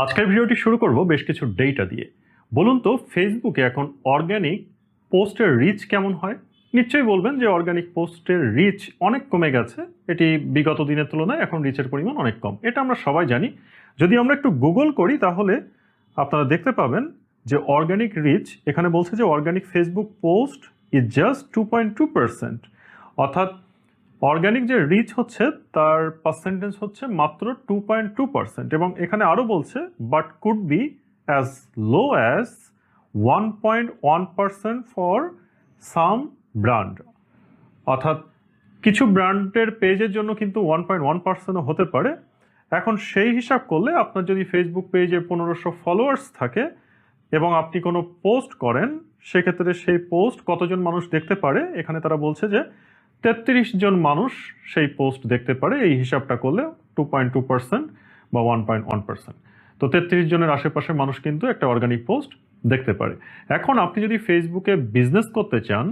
আজকের ভিডিওটি শুরু করব বেশ কিছু ডেটা দিয়ে। বলুন তো ফেসবুকে এখন অর্গ্যানিক পোস্টের রিচ কেমন হয়? নিশ্চয়ই বলবেন যে অর্গ্যানিক পোস্টের রিচ অনেক কমে গেছে। এটি বিগত দিনের তুলনায় এখন রিচের পরিমাণ অনেক কম। এটা আমরা সবাই জানি। যদি আমরা একটু গুগল করি, তাহলে আপনারা দেখতে পাবেন যে অর্গ্যানিক রিচ এখানে বলছে যে organic Facebook post is just two point two percent অর্থাৎ অর্গ্যানিক যে রিচ হচ্ছে, তার পার্সেন্টেজ হচ্ছে মাত্র টু পয়েন্ট টু পার্সেন্ট এবং এখানে আরও বলছে but could be as low as one point one percent for some brand অর্থাৎ কিছু ব্র্যান্ডের পেজের জন্য কিন্তু ওয়ান পয়েন্ট ওয়ান পার্সেন্টও হতে পারে। এখন সেই হিসাব করলে আপনার যদি ফেসবুক পেজে পনেরোশো ফলোয়ার্স থাকে এবং আপনি কোনো পোস্ট করেন, সেক্ষেত্রে সেই পোস্ট কতজন মানুষ দেখতে পারে? এখানে তারা বলছে যে তেত্রিশ জন মানুষ সেই পোস্ট দেখতে পারে, এই হিসাবটা করলে টু পয়েন্ট টু পার্সেন্ট বা ওয়ান পয়েন্ট ওয়ান পার্সেন্ট তো তেত্রিশ জনের আশেপাশে মানুষ কিন্তু একটা অর্গানিক পোস্ট দেখতে পারে। এখন আপনি যদি ফেসবুকে বিজনেস করতে চান,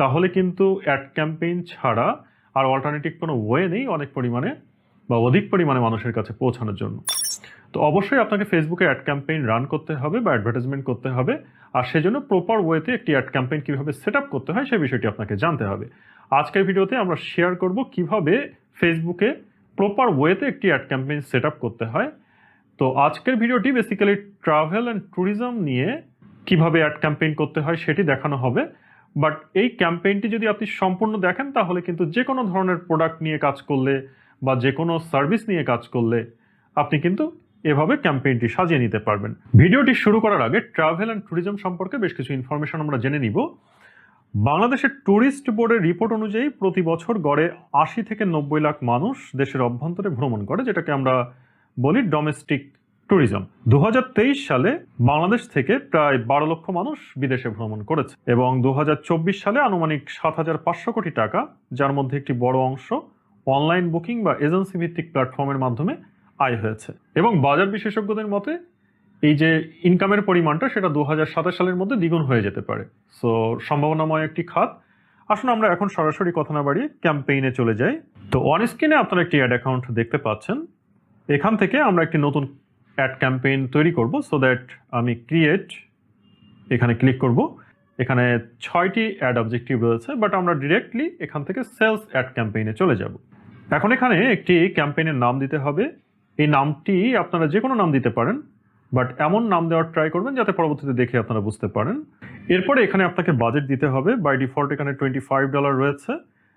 তাহলে কিন্তু অ্যাড ক্যাম্পেইন ছাড়া আর অল্টারনেটিভ কোনো ওয়ে নেই অনেক পরিমাণে বা অধিক পরিমাণে মানুষের কাছে পৌঁছানোর জন্য। তো অবশ্যই আপনাকে ফেসবুকে অ্যাড ক্যাম্পেইন রান করতে হবে বা অ্যাডভার্টাইজমেন্ট করতে হবে, আর সেজন্য প্রপার ওয়েতে একটি অ্যাড ক্যাম্পেইন কীভাবে সেট আপ করতে হয় সেই বিষয়টি আপনাকে জানতে হবে। আজকের ভিডিওতে আমরা শেয়ার করব কীভাবে ফেসবুকে প্রপার ওয়েতে একটি অ্যাড ক্যাম্পেইন সেট করতে হয়। তো আজকের ভিডিওটি বেসিক্যালি ট্রাভেল অ্যান্ড ট্যুরিজম নিয়ে কীভাবে অ্যাড ক্যাম্পেইন করতে হয় সেটি দেখানো হবে। বাট এই ক্যাম্পেইনটি যদি আপনি সম্পূর্ণ দেখেন, তাহলে কিন্তু যে কোনো ধরনের প্রোডাক্ট নিয়ে কাজ করলে বা যে কোনো সার্ভিস নিয়ে কাজ করলে আপনি কিন্তু এভাবে ক্যাম্পেইনটি সাজিয়ে নিতে পারবেন। ভিডিওটি শুরু করার আগে ট্রাভেল অ্যান্ড ট্যুরিজম সম্পর্কে বেশ কিছু ইনফরমেশন আমরা জেনে নিব। বাংলাদেশের ট্যুরিস্ট বোর্ডের রিপোর্ট অনুযায়ী প্রতি বছর গড়ে আশি থেকে নব্বই লাখ মানুষ দেশের অভ্যন্তরে ভ্রমণ করে, যেটাকে আমরা বলি ডোমেস্টিক ট্যুরিজম দু হাজার তেইশ সালে বাংলাদেশ থেকে প্রায় বারো লক্ষ মানুষ বিদেশে ভ্রমণ করেছে এবং দু হাজার চব্বিশ সালে আনুমানিক সাত হাজার পাঁচশো কোটি টাকা, যার মধ্যে একটি বড় অংশ অনলাইন বুকিং বা এজেন্সি ভিত্তিক প্ল্যাটফর্মের মাধ্যমে আয় হয়েছে। এবং বাজার বিশেষজ্ঞদের মতে এই যে ইনকামের পরিমাণটা সেটা দু হাজার সাতাশ সালের মধ্যে দ্বিগুণ হয়ে যেতে পারে। সো সম্ভাবনাময় একটি খাত। আসুন আমরা এখন সরাসরি কথা না বাড়িয়ে ক্যাম্পেইনে চলে যাই। তো অন স্ক্রিনে আপনারা একটি অ্যাড অ্যাকাউন্ট দেখতে পাচ্ছেন। এখান থেকে আমরা একটি নতুন অ্যাড ক্যাম্পেইন তৈরি করব সো দ্যাট আমি ক্রিয়েট এখানে ক্লিক করব। এখানে ছয়টি অ্যাড অবজেক্টিভ রয়েছে বাট আমরা ডিরেক্টলি এখান থেকে সেলস অ্যাড ক্যাম্পেইনে চলে যাব। এখন এখানে একটি ক্যাম্পেইনের নাম দিতে হবে। এই নামটি আপনারা যে কোনো নাম দিতে পারেন। বাট এমন নাম দেওয়ার ট্রাই করবেন যাতে পরবর্তীতে দেখে আপনারা বুঝতে পারেন। এরপরে এখানে আপনাকে বাজেট দিতে হবে। বাই ডিফল্ট এখানে টোয়েন্টি ফাইভ ডলার রয়েছে।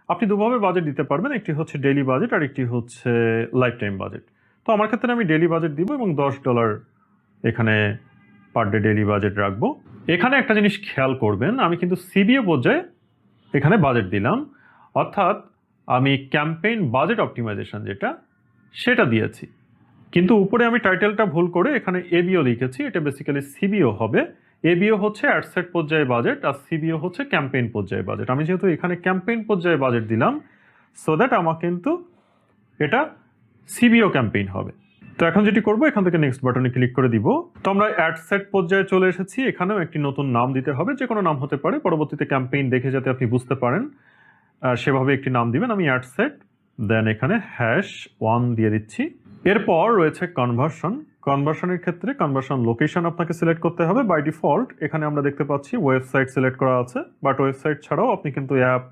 আপনি দুভাবে বাজেট দিতে পারবেন। একটি হচ্ছে ডেইলি বাজেট আর একটি হচ্ছে লাইফ টাইম বাজেট তো আমার ক্ষেত্রে আমি ডেইলি বাজেট দিব এবং দশ ডলার এখানে পার ডে ডেইলি বাজেট রাখব। এখানে একটা জিনিস খেয়াল করবেন, আমি কিন্তু সিবিএ পর্যায়ে এখানে বাজেট দিলাম। অর্থাৎ আমি ক্যাম্পেইন বাজেট অপটিমাইজেশন যেটা, সেটা দিয়েছি। কিন্তু উপরে আমি টাইটেলটা ভুল করে এখানে এবিও লিখেছি। এটা বেসিক্যালি সিবিও হবে। এবিও হচ্ছে অ্যাডসেট পর্যায়ে বাজেট আর সিবিও হচ্ছে ক্যাম্পেইন পর্যায়ে বাজেট আমি যেহেতু এখানে ক্যাম্পেইন পর্যায়ে বাজেট দিলাম সো দ্যাট আমার কিন্তু এটা সিবিও ক্যাম্পেইন হবে। তো এখন যেটি করব, এখান থেকে নেক্সট বাটনে ক্লিক করে দিব। তো আমরা অ্যাডসেট পর্যায়ে চলে এসেছি। এখানেও একটি নতুন নাম দিতে হবে। যে কোনো নাম হতে পারে। পরবর্তীতে ক্যাম্পেইন দেখে যাতে আপনি বুঝতে পারেন সেভাবে একটি নাম দিবেন। আমি অ্যাডসেট দেন এখানে হ্যাশ ওয়ান দিয়ে দিচ্ছি। এরপর রয়েছে কনভার্সন কনভার্সনের ক্ষেত্রে কনভার্সন লোকেশন আপনাকে সিলেক্ট করতে হবে বাই ডিফল্ট এখানে আমরা দেখতে পাচ্ছি ওয়েবসাইট সিলেক্ট করা আছে বাট ওয়েবসাইট ছাড়াও আপনি কিন্তু app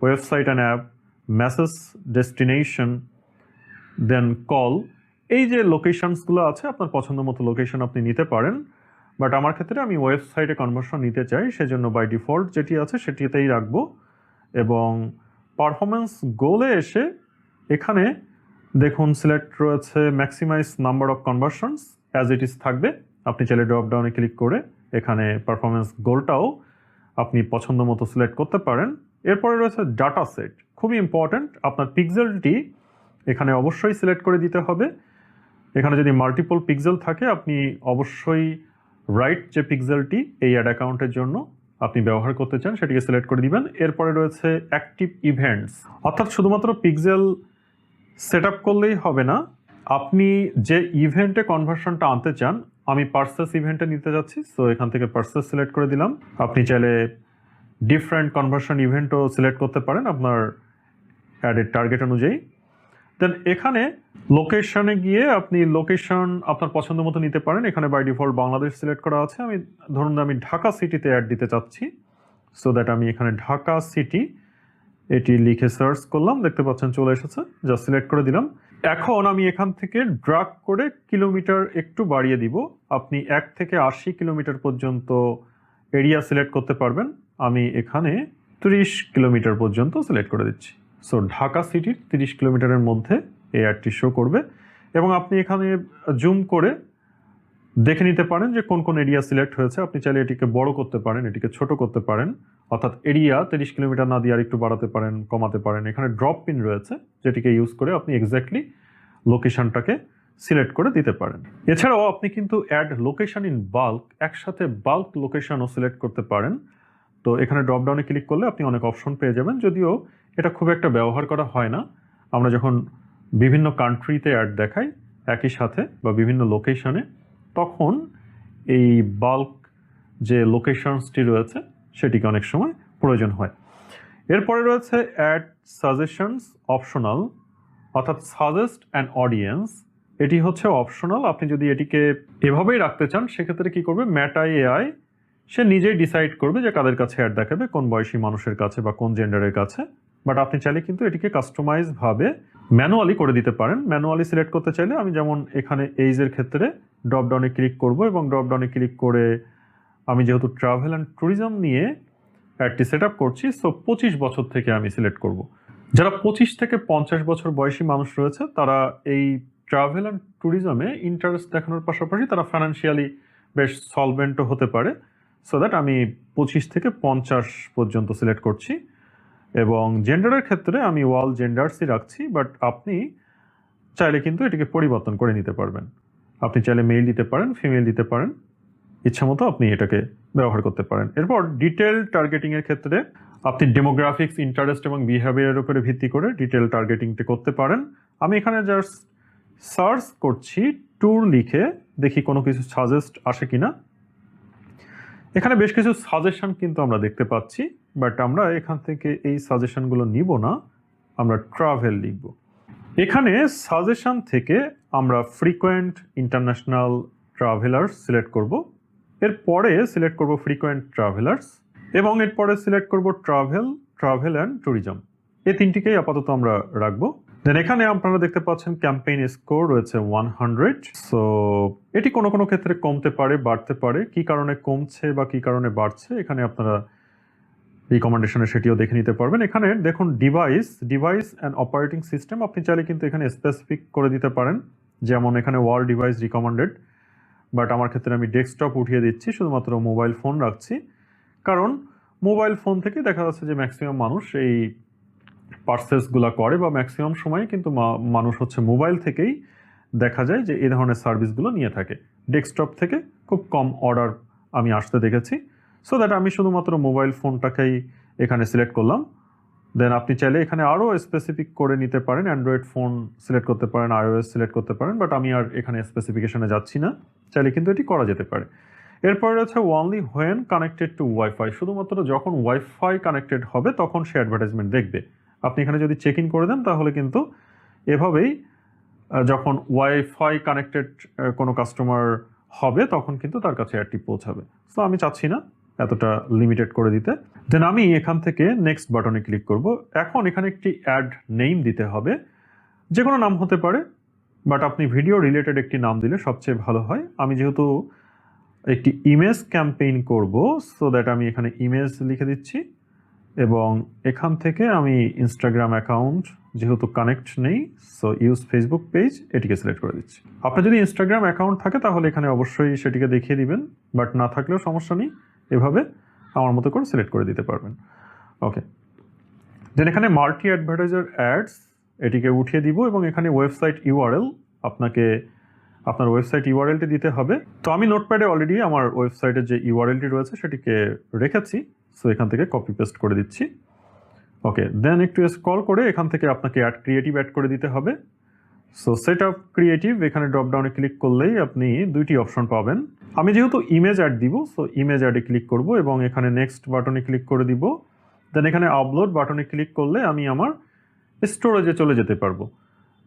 website and app message destination then call এই যে লোকেশনসগুলো আছে, আপনার পছন্দ মতো লোকেশন আপনি নিতে পারেন বাট আমার ক্ষেত্রে আমি ওয়েবসাইটে কনভার্সন নিতে চাই, সেজন্য বাই ডিফল্ট যেটি আছে সেটিতেই রাখব। এবং পারফরমেন্স গোলে এসে এখানে দেখুন সিলেক্ট রয়েছে maximise number of conversions as it is থাকবে। আপনি চাইলে ড্রপ ডাউনে ক্লিক করে এখানে পারফরমেন্স গোলটাও আপনি পছন্দ মতো সিলেক্ট করতে পারেন। এরপরে রয়েছে ডাটা সেট খুবই ইম্পর্ট্যান্ট আপনার পিক্সেলটি এখানে অবশ্যই সিলেক্ট করে দিতে হবে। এখানে যদি মাল্টিপল পিক্সেল থাকে, আপনি অবশ্যই রাইট যে পিক্সেলটি এই অ্যাড অ্যাকাউন্টের জন্য আপনি ব্যবহার করতে চান, সেটিকে সিলেক্ট করে দিবেন। এরপরে রয়েছে অ্যাক্টিভ ইভেন্টস অর্থাৎ শুধুমাত্র পিক্সেল সেট আপ করলেই হবে না। আপনি যে ইভেন্টে কনভার্সনটা আনতে চান, আমি পার্সেস ইভেন্টে নিতে যাচ্ছি সো এখান থেকে পার্সেস সিলেক্ট করে দিলাম। আপনি চাইলে ডিফারেন্ট কনভার্সন ইভেন্টও সিলেক্ট করতে পারেন আপনার অ্যাডের টার্গেট অনুযায়ী। দেন এখানে লোকেশনে গিয়ে আপনি লোকেশন আপনার পছন্দ মতো নিতে পারেন। এখানে বাই ডিফল্ট বাংলাদেশ সিলেক্ট করা আছে। আমি, ধরুন আমি ঢাকা সিটিতে অ্যাড দিতে চাচ্ছি সো দ্যাট আমি এখানে ঢাকা সিটি এটি লিখে সার্চ করলাম, দেখতে পাচ্ছেন চলে এসেছে যা সিলেক্ট করে দিলাম। এখন আমি এখান থেকে ড্রাগ করে কিলোমিটার একটু বাড়িয়ে দিব। আপনি এক থেকে আশি কিলোমিটার পর্যন্ত এরিয়া সিলেক্ট করতে পারবেন। আমি এখানে ত্রিশ কিলোমিটার পর্যন্ত সিলেক্ট করে দিচ্ছি। সো ঢাকা সিটির তিরিশ কিলোমিটারের মধ্যে এই অ্যাডটি শো করবে এবং আপনি এখানে জুম করে দেখে নিতে পারেন যে কোন কোন এরিয়া সিলেক্ট হয়েছে। আপনি চাইলে এটিকে বড় করতে পারেন, এটিকে ছোট করতে পারেন। অর্থাৎ এরিয়া তিরিশ কিলোমিটার না দিয়ে আর একটু বাড়াতে পারেন, কমাতে পারেন, এখানে ড্রপ পিন রয়েছে, যেটিকে ইউজ করে আপনি এক্স্যাক্টলি লোকেশনটাকে সিলেক্ট করে দিতে পারেন। এছাড়াও আপনি কিন্তু অ্যাড লোকেশন ইন বাল্ক একসাথে বাল্ক লোকেশনও সিলেক্ট করতে পারেন। তো এখানে ড্রপডাউনে ক্লিক করলে আপনি অনেক অপশন পেয়ে যাবেন, যদিও এটা খুব একটা ব্যবহার করা হয় না। আমরা যখন বিভিন্ন কান্ট্রিতে অ্যাড দেখাই, একই সাথে বা বিভিন্ন লোকেশনে তখন এই বাল্ক যে লোকেশনসটি রয়েছে সেটিকে অনেক সময় প্রয়োজন হয়। এরপরে রয়েছে অ্যাড সাজেশনস অপশনাল অর্থাৎ সাজেস্ট অ্যান্ড অডিয়েন্স এটি হচ্ছে অপশনাল আপনি যদি এটিকে এভাবেই রাখতে চান, সেক্ষেত্রে কি করবে? ম্যাটাই এআই সে নিজেই ডিসাইড করবে যে কাদের কাছে অ্যাড দেখাবে, কোন বয়সী মানুষের কাছে বা কোন জেন্ডারের কাছে। বাট আপনি চাইলে কিন্তু এটিকে কাস্টমাইজ ভাবে ম্যানুয়ালি করে দিতে পারেন। ম্যানুয়ালি সিলেক্ট করতে চাইলে আমি যেমন এখানে এইজের ক্ষেত্রে ড্রপডাউনে ক্লিক করব এবং ড্রপডাউনে ক্লিক করে আমি যেহেতু ট্রাভেল অ্যান্ড ট্যুরিজম নিয়ে অ্যাডটি সেট আপ করছি সো পঁচিশ বছর থেকে আমি সিলেক্ট করব। যারা পঁচিশ থেকে পঞ্চাশ বছর বয়সী মানুষ রয়েছে, তারা এই ট্রাভেল অ্যান্ড ট্যুরিজমে ইন্টারেস্ট দেখানোর পাশাপাশি তারা ফাইন্যান্সিয়ালি বেশ সলভেন্টও হতে পারে। সো দ্যাট আমি পঁচিশ থেকে পঞ্চাশ পর্যন্ত সিলেক্ট করছি। এবং জেন্ডারের ক্ষেত্রে আমি ওয়াল জেন্ডার্সই রাখছি বাট আপনি চাইলে কিন্তু এটিকে পরিবর্তন করে নিতে পারবেন। আপনি চাইলে মেল দিতে পারেন ফিমেল দিতে পারেন। ইচ্ছা মতো আপনি এটাকে ব্যবহার করতে পারেন। এরপর ডিটেল টার্গেটিংয়ের ক্ষেত্রে আপনি ডেমোগ্রাফিক্স ইন্টারেস্ট এবং বিহেভিয়ারের উপরে ভিত্তি করে ডিটেল টার্গেটিংটা করতে পারেন। আমি এখানে জাস্ট সার্চ করছি ট্যুর লিখে দেখি কোনো কিছু সাজেস্ট আসে কিনা। এখানে বেশ কিছু সাজেশন কিন্তু আমরা দেখতে পাচ্ছি বাট আমরা এখান থেকে এই সাজেশনগুলো নিব না। আমরা ট্রাভেল লিখব। এখানে সাজেশন থেকে আমরা ফ্রিকোয়েন্ট ইন্টারন্যাশনাল ট্রাভেলার্স সিলেক্ট করব। এরপরে সিলেক্ট করব ফ্রিকোয়েন্ট ট্রাভেলার্স এবং এরপরে সিলেক্ট করব ট্রাভেল ট্রাভেল অ্যান্ড ট্যুরিজম এই তিনটিকেই আপাতত আমরা রাখব। দেন এখানে আপনারা দেখতে পাচ্ছেন ক্যাম্পেইন স্কোর রয়েছে ওয়ান হান্ড্রেড সো এটি কোনো কোনো ক্ষেত্রে কমতে পারে, বাড়তে পারে। কি কারণে কমছে বা কি কারণে বাড়ছে, এখানে আপনারা রিকমেন্ডেশনে সেটিও দেখে নিতে পারবেন। এখানে দেখুন device device and operating system আপনি চাইলে কিন্তু এখানে স্পেসিফিক করে দিতে পারেন। যেমন এখানে ওয়াল ডিভাইস রিকমেন্ডেড বাট আমার ক্ষেত্রে আমি ডেস্কটপ উঠিয়ে দিচ্ছি, শুধুমাত্র মোবাইল ফোন রাখছি। কারণ মোবাইল ফোন থেকে দেখা যাচ্ছে যে ম্যাক্সিমাম মানুষ এই পার্সেসগুলো করে বা ম্যাক্সিমাম সময় কিন্তু মানুষ হচ্ছে মোবাইল থেকেই দেখা যায় যে এই ধরনের সার্ভিসগুলো নিয়ে থাকে। ডেস্কটপ থেকে খুব কম অর্ডার আমি আসতে দেখেছি। সো দ্যাট আমি শুধুমাত্র মোবাইল ফোনটাকেই এখানে সিলেক্ট করলাম। দেন আপনি চাইলে এখানে আরও স্পেসিফিক করে নিতে পারেন। অ্যান্ড্রয়েড ফোন সিলেক্ট করতে পারেন আইওএস সিলেক্ট করতে পারেন বাট আমি আর এখানে স্পেসিফিকেশনে যাচ্ছি না। চাইলে কিন্তু এটি করা যেতে পারে। এরপরে রয়েছে only when connected to wifi শুধুমাত্র যখন ওয়াইফাই কানেক্টেড হবে, তখন সে অ্যাডভার্টাইজমেন্ট দেখবে। আপনি এখানে যদি চেক ইন করে দেন, তাহলে কিন্তু এভাবেই যখন ওয়াইফাই কানেক্টেড কোনো কাস্টমার হবে, তখন কিন্তু তার কাছে অ্যাডটি পৌঁছাবে। সো আমি চাচ্ছি না এতটা লিমিটেড করে দিতে। দেন আমি এখান থেকে নেক্সট বাটনে ক্লিক করব। এখন এখানে একটি অ্যাড নেম দিতে হবে। যে কোনো নাম হতে পারে। বাট আপনি ভিডিও রিলেটেড একটি নাম দিলে সবচেয়ে ভালো হয়। আমি যেহেতু একটি ইমেজ ক্যাম্পেইন করব সো দ্যাট আমি এখানে ইমেজ লিখে দিচ্ছি এবং এখান থেকে আমি ইনস্টাগ্রাম অ্যাকাউন্ট যেহেতু কানেক্ট নেই সো ইউজ ফেসবুক পেজ এটিকে সিলেক্ট করে দিচ্ছি। আপনার যদি ইনস্টাগ্রাম অ্যাকাউন্ট থাকে, তাহলে এখানে অবশ্যই সেটিকে দেখিয়ে দিবেন বাট না থাকলেও সমস্যা নেই, এভাবে আমার মতো করে সিলেক্ট করে দিতে পারবেন। ওকে দেন এখানে মাল্টি অ্যাডভার্টাইজার অ্যাডস এটিকে উঠিয়ে দিব এবং এখানে ওয়েবসাইট ইউআরএল আপনাকে, আপনার ওয়েবসাইট ইউআরএলটি দিতে হবে। তো আমি নোটপ্যাডে অলরেডি আমার ওয়েবসাইটের যে ইউআরএলটি রয়েছে সেটিকে রেখেছি। সো এখান থেকে কপি পেস্ট করে দিচ্ছি। ওকে দেন একটু স্ক্রল করে এখান থেকে আপনাকে অ্যাড ক্রিয়েটিভ অ্যাড করে দিতে হবে। সো সেট আপ ক্রিয়েটিভ এখানে ড্রপডাউনে ক্লিক করলেই আপনি দুইটি অপশন পাবেন। আমি যেহেতু ইমেজ অ্যাড দিব সো ইমেজ অ্যাডে ক্লিক করব এবং এখানে নেক্সট বাটনে ক্লিক করে দিব। দেন এখানে আপলোড বাটনে ক্লিক করলে আমি আমার স্টোরেজে চলে যেতে পারব।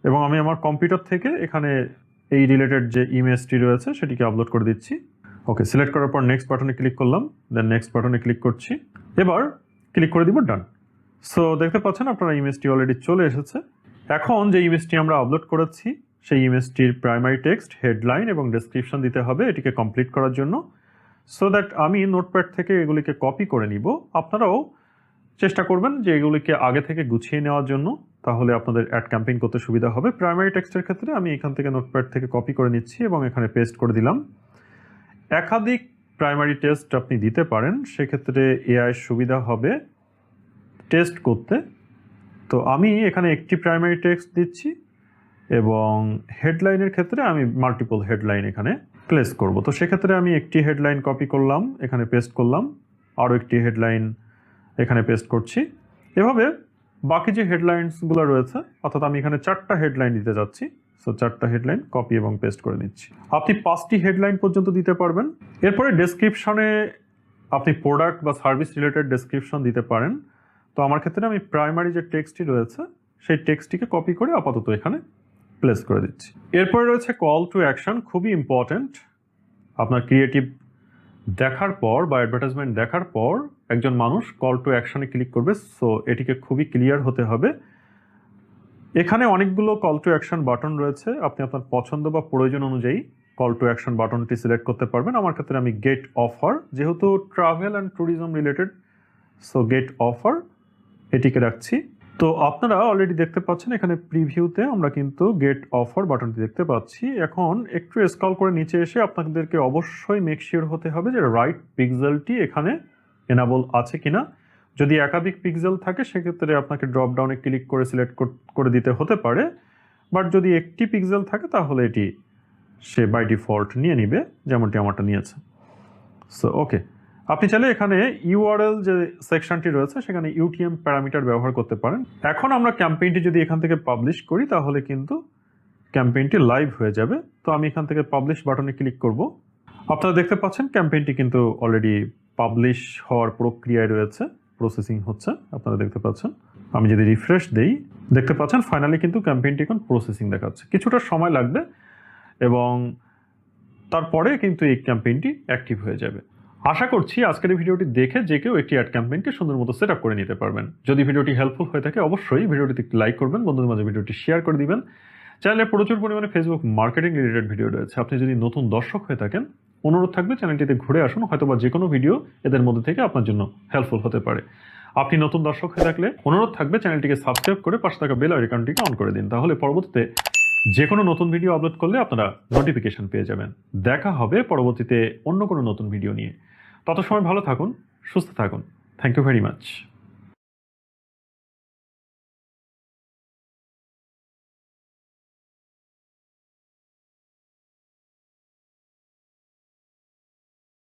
এবং আমি আমার কম্পিউটার থেকে এখানে এই রিলেটেড যে ইমেজটি রয়েছে সেটিকে আপলোড করে দিচ্ছি। ওকে সিলেক্ট করার পর নেক্সট বাটনে ক্লিক করলাম দেন নেক্সট বাটনে ক্লিক করছি। এবার ক্লিক করে দিব ডান সো দেখতে পাচ্ছেন আপনারা ইমেজটি অলরেডি চলে এসেছে। এখন যে ইমেজটি আমরা আপলোড করেছি, সেই ইমেজটির প্রাইমারি টেক্সট হেডলাইন এবং ডেসক্রিপশন দিতে হবে এটিকে কমপ্লিট করার জন্য। সো দ্যাট আমি নোটপ্যাড থেকে এগুলিকে কপি করে নিব। আপনারাও চেষ্টা করবেন যে এগুলিকে আগে থেকে গুছিয়ে নেওয়ার জন্য। তাহলে আপনাদের অ্যাড ক্যাম্পেইন করতে সুবিধা হবে। প্রাইমারি টেক্সটের ক্ষেত্রে আমি এখান থেকে নোটপ্যাড থেকে কপি করে নিচ্ছি এবং এখানে পেস্ট করে দিলাম। একাধিক প্রাইমারি টেস্ট আপনি দিতে পারেন, সেক্ষেত্রে এআই সুবিধা হবে টেস্ট করতে। তো আমি এখানে একটি প্রাইমারি টেক্সট দিচ্ছি এবং হেডলাইনের ক্ষেত্রে আমি মাল্টিপল হেডলাইন এখানে প্লেস করব। তো সেক্ষেত্রে আমি একটি হেডলাইন কপি করলাম, এখানে পেস্ট করলাম, আরও একটি হেডলাইন এখানে পেস্ট করছি। এভাবে বাকি যে হেডলাইন্সগুলো রয়েছে, অর্থাৎ আমি এখানে চারটা হেডলাইন দিতে যাচ্ছি সো চারটা হেডলাইন কপি এবং পেস্ট করে নিচ্ছি। আপনি পাঁচটি হেডলাইন পর্যন্ত দিতে পারবেন। এরপরে ডেসক্রিপশনে আপনি প্রোডাক্ট বা সার্ভিস রিলেটেড ডেসক্রিপশন দিতে পারেন। তো আমার ক্ষেত্রে আমি প্রাইমারি যে টেক্সটটি রয়েছে, সেই টেক্সটটিকে কপি করে আপাতত এখানে প্লেস করে দিচ্ছি। এরপরে রয়েছে কল টু অ্যাকশন খুবই ইম্পর্ট্যান্ট আপনার ক্রিয়েটিভ দেখার পর বা অ্যাডভার্টাইজমেন্ট দেখার পর একজন মানুষ কল টু অ্যাকশনে ক্লিক করবে সো এটিকে খুবই ক্লিয়ার হতে হবে। এখানে অনেকগুলো কল টু অ্যাকশন বাটন রয়েছে, আপনি আপনার পছন্দ বা প্রয়োজন অনুযায়ী কল টু অ্যাকশন বাটনটি সিলেক্ট করতে পারবেন। আমার ক্ষেত্রে আমি গেট অফার যেহেতু travel and tourism related so get offer এটিকে রাখছি। তো আপনারা অলরেডি দেখতে পাচ্ছেন, এখানে প্রিভিউতে আমরা কিন্তু গেট অফার বাটনটি দেখতে পাচ্ছি। এখন একটু স্ক্রল করে নিচে এসে আপনাদেরকে অবশ্যই মেক শিওর হতে হবে যে রাইট পিক্সেলটি এখানে এনাবল আছে কিনা? যদি একাধিক পিক্সেল থাকে, সেক্ষেত্রে আপনাকে ড্রপ ডাউনে ক্লিক করে সিলেক্ট করে দিতে হতে পারে। বাট যদি একটি পিক্সেল থাকে, তাহলে এটি সে বাই ডিফল্ট নিয়ে নিবে, যেমনটি আমারটা নিয়েছে। সো ওকে আপনি চাইলে এখানে ইউআরএল যে সেকশনটি রয়েছে, সেখানে ইউটিএম প্যারামিটার ব্যবহার করতে পারেন। এখন আমরা ক্যাম্পেইনটি যদি এখান থেকে পাবলিশ করি, তাহলে কিন্তু ক্যাম্পেইনটি লাইভ হয়ে যাবে। তো আমি এখান থেকে পাবলিশ বাটনে ক্লিক করব। আপনারা দেখতে পাচ্ছেন ক্যাম্পেইনটি কিন্তু অলরেডি পাবলিশ হওয়ার প্রক্রিয়ায় রয়েছে প্রসেসিং হচ্ছে, আপনারা দেখতে পাচ্ছেন। আমি যদি রিফ্রেশ দেই, দেখতে পাচ্ছেন ফাইনালি কিন্তু ক্যাম্পেইনটি এখন প্রসেসিং দেখাচ্ছে। কিছুটা সময় লাগবে এবং তারপরে কিন্তু এই ক্যাম্পেইনটি অ্যাক্টিভ হয়ে যাবে। আশা করছি আজকের এই ভিডিওটি দেখে যে কেউ একটি অ্যাড ক্যাম্পেইনকে সুন্দর মতো সেট আপ করে নিতে পারবেন। যদি ভিডিওটি হেল্পফুল হয়ে থাকে অবশ্যই ভিডিওটিতে লাইক করবেন, বন্ধুদের মাঝে ভিডিওটি শেয়ার করে দিবেন। চ্যানেলে প্রচুর পরিমাণে ফেসবুক মার্কেটিং রিলেটেড ভিডিও রয়েছে। আপনি যদি নতুন দর্শক হয়ে থাকেন অনুরোধ থাকবে চ্যানেলটিতে ঘুরে আসুন হয়তো বা যে কোনো ভিডিও এদের মধ্যে থেকে আপনার জন্য হেল্পফুল হতে পারে। আপনি নতুন দর্শক হয়ে থাকলে অনুরোধ থাকবে চ্যানেলটিকে সাবস্ক্রাইব করে পাশে থাকা বেল আইকনটিকে অন করে দিন। তাহলে পরবর্তীতে যে কোনো নতুন ভিডিও আপলোড করলে আপনারা নোটিফিকেশন পেয়ে যাবেন। দেখা হবে পরবর্তীতে অন্য কোনো নতুন ভিডিও নিয়ে। তত সময় ভালো থাকুন, সুস্থ থাকুন। Thank you very much